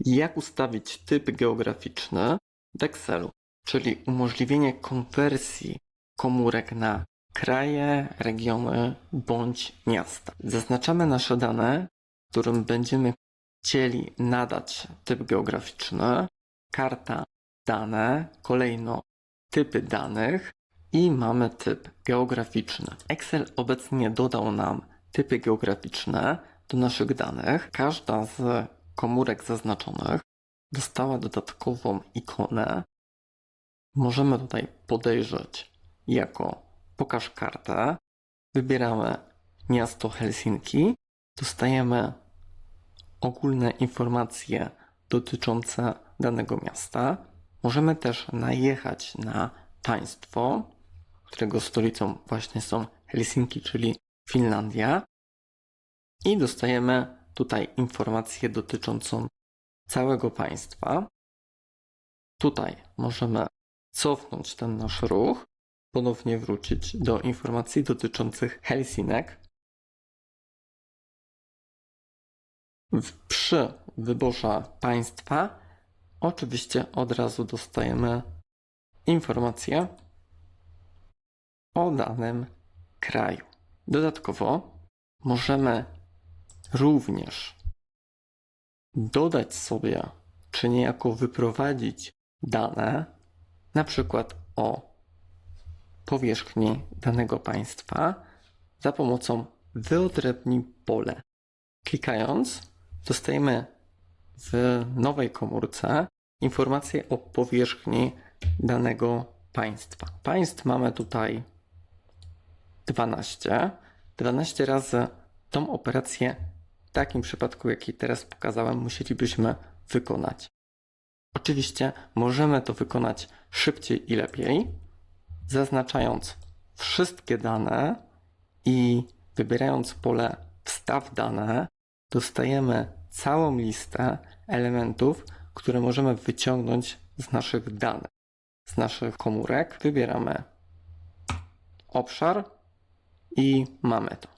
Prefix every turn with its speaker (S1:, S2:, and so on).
S1: jak ustawić typ geograficzny w Excelu, czyli umożliwienie konwersji komórek na kraje, regiony bądź miasta. Zaznaczamy nasze dane, którym będziemy chcieli nadać typ geograficzny, karta dane, kolejno typy danych i mamy typ geograficzny. Excel obecnie dodał nam typy geograficzne do naszych danych. Każda z komórek zaznaczonych dostała dodatkową ikonę. Możemy tutaj podejrzeć jako pokaż kartę. Wybieramy miasto Helsinki. Dostajemy ogólne informacje dotyczące danego miasta. Możemy też najechać na państwo, którego stolicą właśnie są Helsinki, czyli Finlandia. I dostajemy tutaj informację dotyczącą całego państwa. Tutaj możemy cofnąć ten nasz ruch, ponownie wrócić do informacji dotyczących Helsinek. Przy wyborze państwa oczywiście od razu dostajemy informacje o danym kraju. Dodatkowo możemy również dodać sobie, czy niejako wyprowadzić dane, na przykład o powierzchni danego państwa za pomocą wyodrębnij pole. Klikając, dostajemy w nowej komórce informacje o powierzchni danego państwa. Państw mamy tutaj 12. 12 razy tą operację takim przypadku, jaki teraz pokazałem, musielibyśmy wykonać. Oczywiście możemy to wykonać szybciej i lepiej, zaznaczając wszystkie dane i wybierając pole Wstaw dane, dostajemy całą listę elementów, które możemy wyciągnąć z naszych danych, z naszych komórek. Wybieramy obszar i mamy to.